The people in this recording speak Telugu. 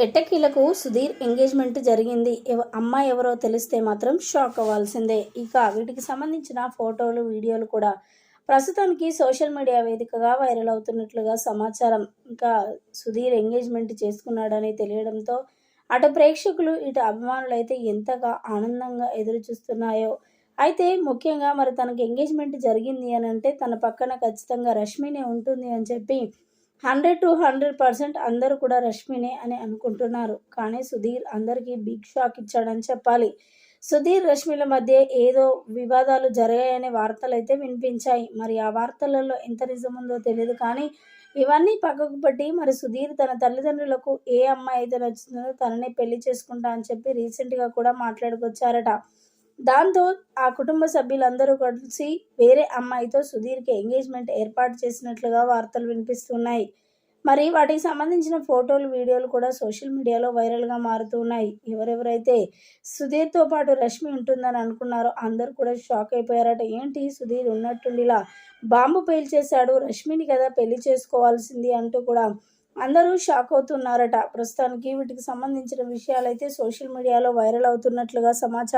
ఎట్టకీలకు సుధీర్ ఎంగేజ్మెంట్ జరిగింది. ఎవ- అమ్మాయి ఎవరో తెలిస్తే మాత్రం షాక్ అవ్వాల్సిందే. ఇక వీటికి సంబంధించిన ఫోటోలు వీడియోలు కూడా ప్రస్తుతానికి సోషల్ మీడియా వేదికగా వైరల్ అవుతున్నట్లుగా సమాచారం. ఇంకా సుధీర్ ఎంగేజ్మెంట్ చేసుకున్నాడని తెలియడంతో అటు ప్రేక్షకులు ఇటు అభిమానులు అయితే ఎంతగా ఆనందంగా ఎదురు చూస్తున్నాయో అయితే ముఖ్యంగా మరి తనకి ఎంగేజ్మెంట్ జరిగింది అని అంటే తన పక్కన ఖచ్చితంగా రష్మినే ఉంటుంది అని చెప్పి హండ్రెడ్ టు హండ్రెడ్ పర్సెంట్ అందరూ కూడా రష్మినే అని అనుకుంటున్నారు. కానీ సుధీర్ అందరికీ బిగ్ షాక్ ఇచ్చాడని చెప్పాలి. సుధీర్ రష్మిల మధ్య ఏదో వివాదాలు జరిగాయనే వార్తలు అయితే వినిపించాయి. మరి ఆ వార్తలలో ఎంత నిజం ఉందో తెలియదు కానీ ఇవన్నీ పక్కకు పట్టి మరి సుధీర్ తన తల్లిదండ్రులకు ఏ అమ్మాయి అయితే నచ్చుతుందో తననే పెళ్ళి చేసుకుంటా అని చెప్పి రీసెంట్గా కూడా మాట్లాడుకొచ్చారట. దాంతో ఆ కుటుంబ సభ్యులందరూ కలిసి వేరే అమ్మాయితో సుధీర్కి ఎంగేజ్మెంట్ ఏర్పాటు చేసినట్లుగా వార్తలు వినిపిస్తున్నాయి. మరి వాటికి సంబంధించిన ఫోటోలు వీడియోలు కూడా సోషల్ మీడియాలో వైరల్గా మారుతూ ఉన్నాయి. ఎవరెవరైతే సుధీర్తో పాటు రష్మి ఉంటుందని అనుకున్నారో అందరూ కూడా షాక్ అయిపోయారట. ఏంటి? సుధీర్ ఉన్నట్టుండిలా బాంబు పేల్చేశాడు రష్మిని కదా పెళ్ళి చేసుకోవాల్సింది అంటూ కూడా అందరూ షాక్ అవుతున్నారట. ప్రస్తుతానికి వీటికి సంబంధించిన విషయాలైతే సోషల్ మీడియాలో వైరల్ అవుతున్నట్లుగా సమాచారం